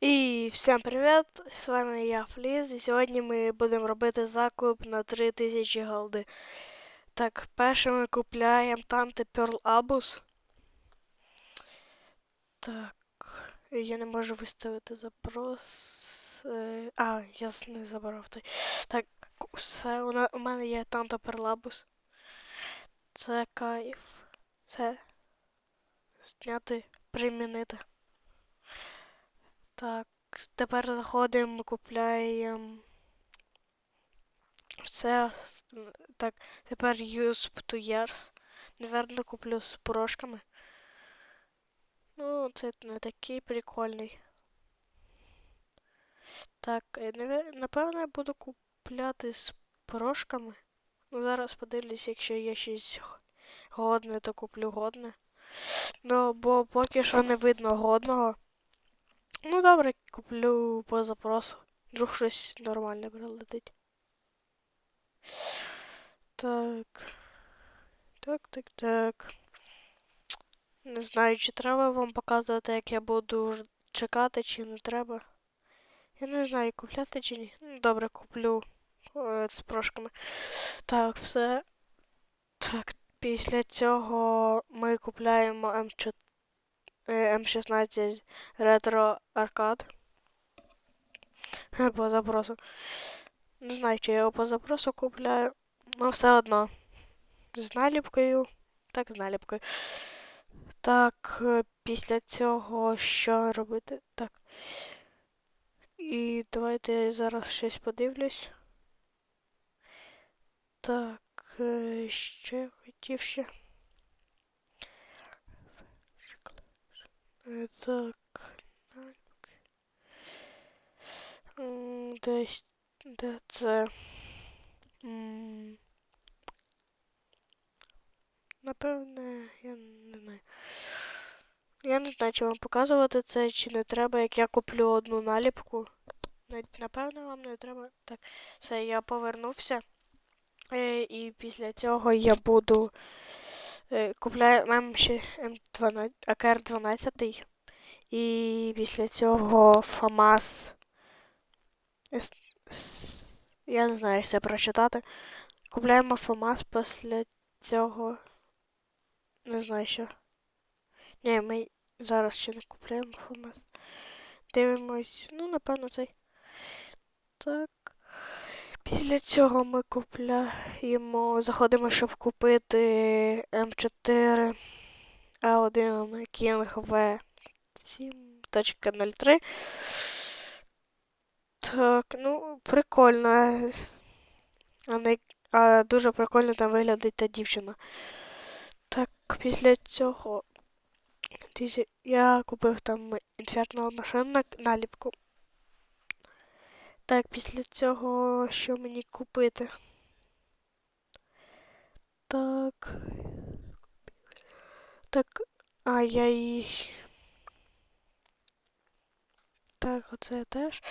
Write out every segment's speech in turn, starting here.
І всім привіт! З вами я Фліз, і сьогодні ми будемо робити закуп на 3000 голди. Так, перше ми купляємо Танте Pearl Abus. Так, я не можу виставити запрос. Е, А, я не забрав той. Так, все, у, мене є Танта Pearl Abus. Це кайф. Це зняти, примінити. Так, тепер заходимо, купляємо все. Так, тепер use to years. Наверно, куплю з порошками. Ну, це не такий прикольний. Так, е, напевно, я буду купляти з порошками. Ну, зараз подивлюсь, якщо є щось годне, то куплю годне. Ну, бо поки що не видно годного. Ну добре, куплю по запросу. Вдруг щось нормальне прилетить. Так. Так, так, так. Не знаю, чи треба вам показувати, як я буду чекати, чи не треба. Я не знаю, купляти чи ні. Ну, Добре, куплю е, з прошками. Так, все. Так, після цього ми купляємо М4, е, М16 Retro Arcade. По запросу. Не знаю, чи я його по запросу купляю, але все одно. З наліпкою. Так, з наліпкою. Так, е, після цього що робити? Так. І давайте я зараз щось подивлюсь. Так, е, я хотів ще. Так, наліпки. М, Десь, де це? Напевне, я не знаю. Я не знаю, чи вам показувати це, чи не треба, як я куплю одну наліпку. На- Напевно, вам не треба. Так, все, я повернувся. Е, і після цього я буду купляю мем ще М12, АКР 12. І після цього ФАМАС. Я не знаю, як це прочитати. Купляємо ФАМАС після цього. Не знаю що. Ні, ми зараз ще не купляємо ФАМАС. Дивимось, ну, напевно, цей. Так. Після цього ми купляємо, заходимо, щоб купити М4 А1 King V7.03. Так, ну, прикольно. А, не, а дуже прикольно там виглядить та дівчина. Так, після цього я купив там Infernal машину наліпку. Так, після цього що мені купити? Так. Так, а я їй. Так, оце теж.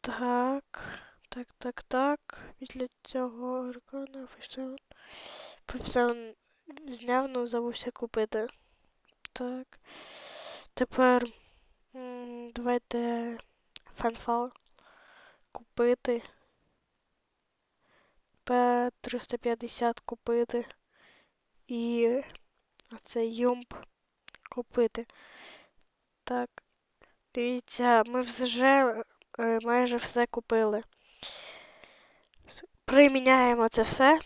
Так. Так, так, так. Після цього аркана Фейсон. Фейсон зняв, ну забувся купити. Так. Тепер давайте фанфал купити. П350 купити. І оцей юмп купити. Так. Дивіться, ми вже е, майже все купили. Приміняємо це все.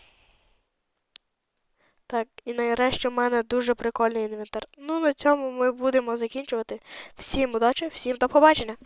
Так, і нарешті в мене дуже прикольний інвентар. Ну, на цьому ми будемо закінчувати. Всім удачі, всім до побачення!